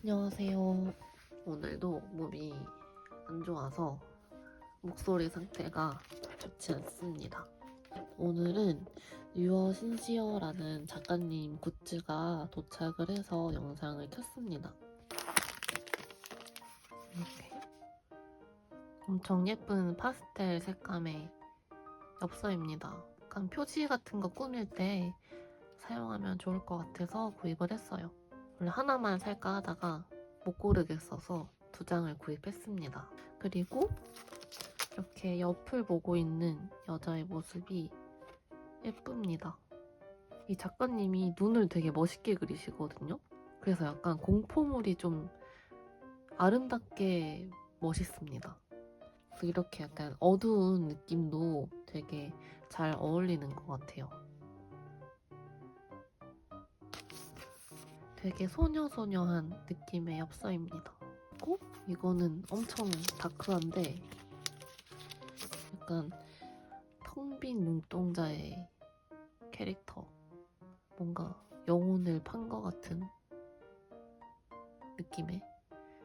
안녕하세요. 오늘도 몸이 안 좋아서 목소리 상태가 좋지 않습니다. 오늘은 유어 신시어라는 작가님 굿즈가 도착을 해서 영상을 켰습니다. 이렇게 엄청 예쁜 파스텔 색감의 엽서입니다. 약간 표지 같은 거 꾸밀 때 사용하면 좋을 것 같아서 구입을 했어요. 원래 하나만 살까 하다가 못 고르겠어서 두 장을 구입했습니다. 그리고 이렇게 옆을 보고 있는 여자의 모습이 예쁩니다. 이 작가님이 눈을 되게 멋있게 그리시거든요. 그래서 약간 공포물이 좀 아름답게 멋있습니다. 그래서 이렇게 약간 어두운 느낌도 되게 잘 어울리는 것 같아요. 되게 소녀소녀한 느낌의 엽서입니다. 그리고 이거는 엄청 다크한데 약간 텅 빈 눈동자의 캐릭터. 뭔가 영혼을 판 것 같은 느낌의.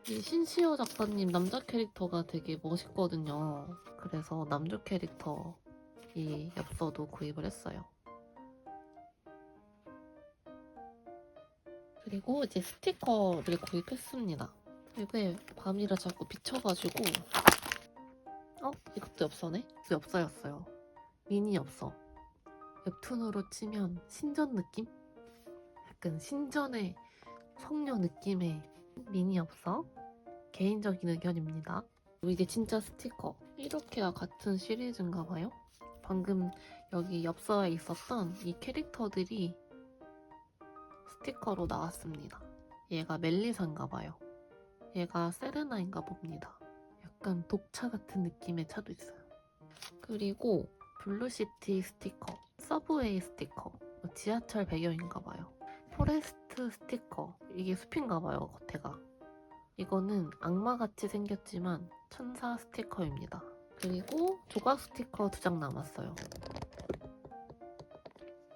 이 신시어 작가님 남자 캐릭터가 되게 멋있거든요. 그래서 남주 캐릭터 이 엽서도 구입을 했어요. 그리고 이제 스티커를 구입했습니다. 이게 밤이라 자꾸 비쳐가지고 어? 이것도 엽서네? 이거 엽서였어요. 미니 엽서. 웹툰으로 치면 신전 느낌? 약간 신전의 성녀 느낌의 미니 엽서. 개인적인 의견입니다. 그리고 이게 진짜 스티커. 이렇게가 같은 시리즈인가 봐요. 방금 여기 엽서에 있었던 이 캐릭터들이 스티커로 나왔습니다. 얘가 멜리사인가 봐요. 얘가 세레나인가 봅니다. 약간 독차 같은 느낌의 차도 있어요. 그리고 블루시티 스티커, 서브웨이 스티커, 뭐 지하철 배경인가 봐요. 포레스트 스티커, 이게 숲인가 봐요, 겉에가. 이거는 악마같이 생겼지만 천사 스티커입니다. 그리고 조각 스티커 두 장 남았어요.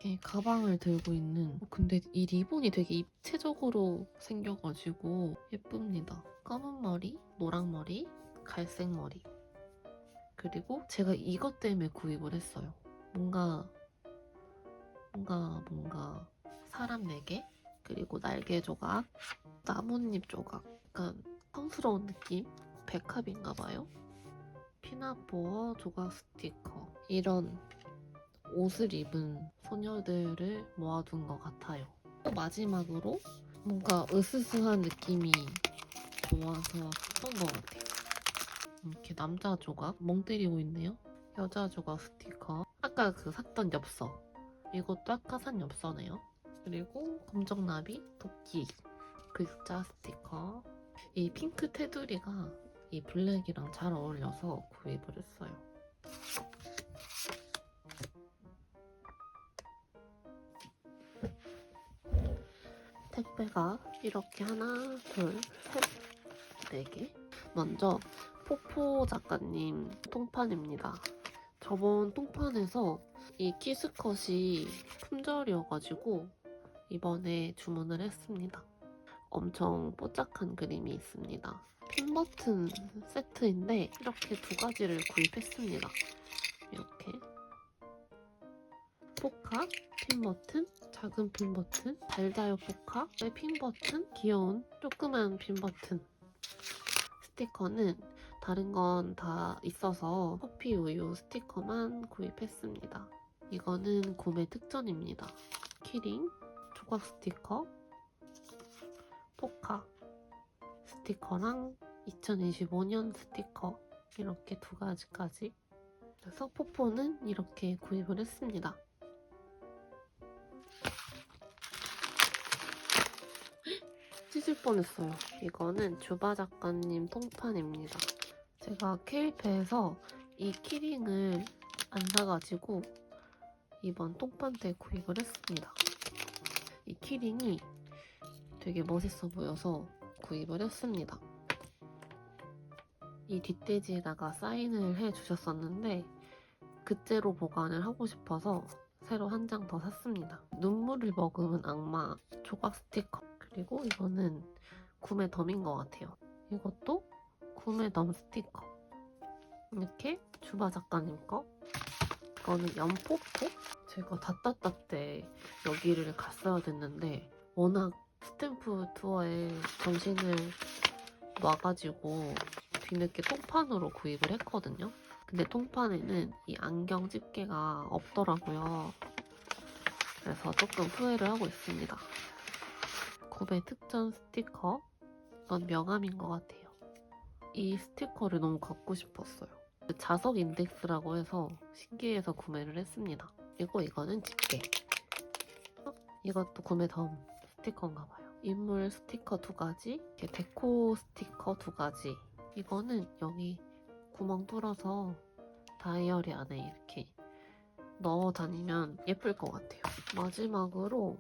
이렇게 가방을 들고 있는 어, 근데 이 리본이 되게 입체적으로 생겨가지고 예쁩니다. 검은 머리, 노랑 머리, 갈색 머리 그리고 제가 이것 때문에 구입을 했어요. 뭔가 뭔가 뭔가 사람 4개 그리고 날개 조각 나뭇잎 조각 약간 성스러운 느낌 백합인가 봐요. 피나보어 조각 스티커 이런 옷을 입은 소녀들을 모아둔 것 같아요. 또 마지막으로 뭔가 으스스한 느낌이 좋아서 샀던 것 같아요. 이렇게 남자 조각 멍 때리고 있네요. 여자 조각 스티커 아까 그 샀던 엽서 이것도 아까 산 엽서네요. 그리고 검정나비 도끼 글자 스티커 이 핑크 테두리가 이 블랙이랑 잘 어울려서 구입을 했어요. 택배가 이렇게 하나, 둘, 셋, 네 개. 먼저 포포 작가님 통판입니다. 저번 통판에서 이 키스컷이 품절이어가지고 이번에 주문을 했습니다. 엄청 뽀짝한 그림이 있습니다. 핀 버튼 세트인데 이렇게 두 가지를 구입했습니다. 이렇게 포카, 핀 버튼, 작은 핀 버튼, 달다요 포카의 핀 버튼, 귀여운 조그만 핀 버튼. 스티커는 다른 건 다 있어서 커피 우유 스티커만 구입했습니다. 이거는 구매 특전입니다. 키링, 조각 스티커, 포카 스티커랑 2025년 스티커 이렇게 두 가지까지 그래서 포포는 이렇게 구입을 했습니다. 찢을 뻔했어요. 이거는 주바 작가님 통판입니다. 제가 케일페에서 이 키링을 안 사가지고 이번 통판 때 구입을 했습니다. 이 키링이 되게 멋있어 보여서 구입을 했습니다. 이 뒷돼지에다가 사인을 해 주셨었는데 그대로 보관을 하고 싶어서 새로 한 장 더 샀습니다. 눈물을 머금은 악마 조각 스티커 그리고 이거는 구매 덤인 것 같아요. 이것도 구매 덤 스티커. 이렇게 주바 작가님 거. 이거는 연포포? 제가 다따따 때 여기를 갔어야 됐는데 워낙 스탬프 투어에 정신을 놔가지고 뒤늦게 통판으로 구입을 했거든요. 근데 통판에는 이 안경 집게가 없더라고요. 그래서 조금 후회를 하고 있습니다. 구매 특전 스티커. 이건 명함인 것 같아요. 이 스티커를 너무 갖고 싶었어요. 자석 인덱스라고 해서 신기해서 구매를 했습니다. 그리고 이거는 집게. 어? 이것도 구매 덤 스티커인가 봐요. 인물 스티커 두 가지, 데코 스티커 두 가지. 이거는 여기 구멍 뚫어서 다이어리 안에 이렇게 넣어 다니면 예쁠 것 같아요. 마지막으로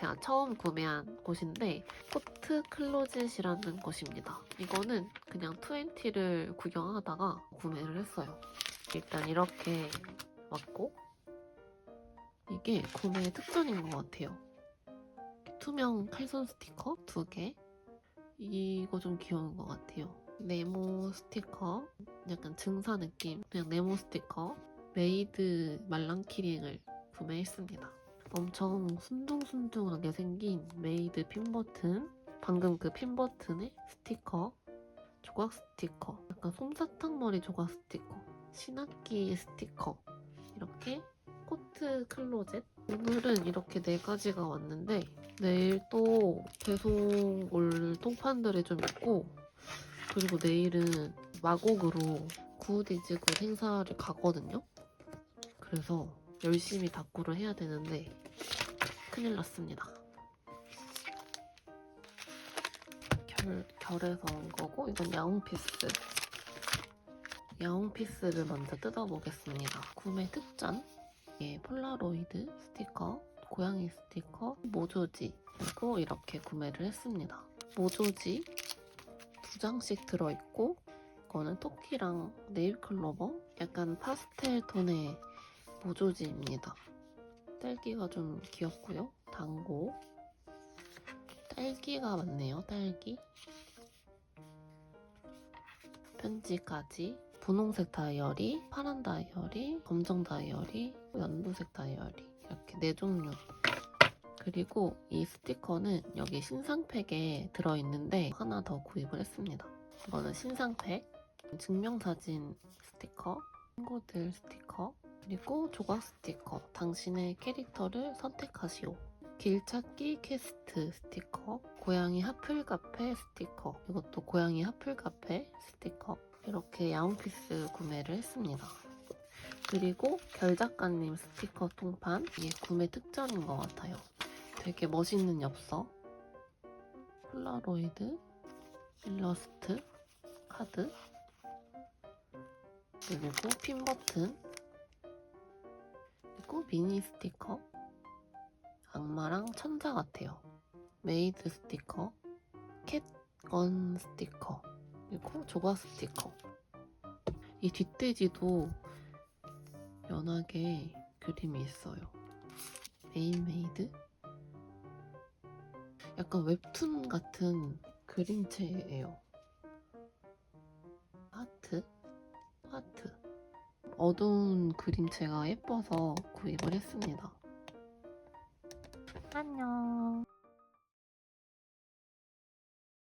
제가 처음 구매한 곳인데 코트 클로짓이라는 곳입니다. 이거는 그냥 20를 구경하다가 구매를 했어요. 일단 이렇게 왔고 이게 구매 특전인 것 같아요. 투명 칼선 스티커 두 개. 이거 좀 귀여운 것 같아요. 네모 스티커, 약간 증사 느낌. 그냥 네모 스티커. 메이드 말랑키링을 구매했습니다. 엄청 순둥순둥하게 생긴 메이드 핀 버튼. 방금 그 핀 버튼에 스티커. 조각 스티커. 약간 솜사탕 머리 조각 스티커. 신학기 스티커. 이렇게 코트 클로젯. 오늘은 이렇게 네 가지가 왔는데 내일 또 배송 올 통판들이 좀 있고 그리고 내일은 마곡으로 구디지굿 행사를 가거든요. 그래서 열심히 다꾸를 해야 되는데 큰일 났습니다. 결, 결에서 온 거고 이건 야옹피스. 야옹피스를 먼저 뜯어보겠습니다. 구매 특전. 이게 폴라로이드 스티커, 고양이 스티커, 모조지 그리고 이렇게 구매를 했습니다. 모조지 두 장씩 들어있고 이거는 토끼랑 네일클로버 약간 파스텔 톤의 모조지입니다. 딸기가 좀 귀엽고요. 당고 딸기가 많네요. 딸기 편지까지 분홍색 다이어리, 파란 다이어리, 검정 다이어리, 연두색 다이어리 이렇게 네 종류. 그리고 이 스티커는 여기 신상팩에 들어있는데 하나 더 구입을 했습니다. 이거는 신상팩, 증명사진 스티커, 친구들 스티커, 그리고 조각 스티커. 당신의 캐릭터를 선택하시오. 길찾기 퀘스트 스티커, 고양이 하플 카페 스티커, 이것도 고양이 하플 카페 스티커. 이렇게 야옹피스 구매를 했습니다. 그리고 결작가님 스티커 통판 이게 구매 특전인 것 같아요. 되게 멋있는 엽서, 폴라로이드, 일러스트, 카드, 그리고 핀 버튼, 미니 스티커, 악마랑 천자 같아요. 메이드 스티커, 캣건 스티커, 그리고 조각 스티커. 이 뒷돼지도 연하게 그림이 있어요. 에이메이드? 약간 웹툰 같은 그림체예요. 하트? 하트. 어두운 그림체가 예뻐서 구입을 했습니다. 안녕.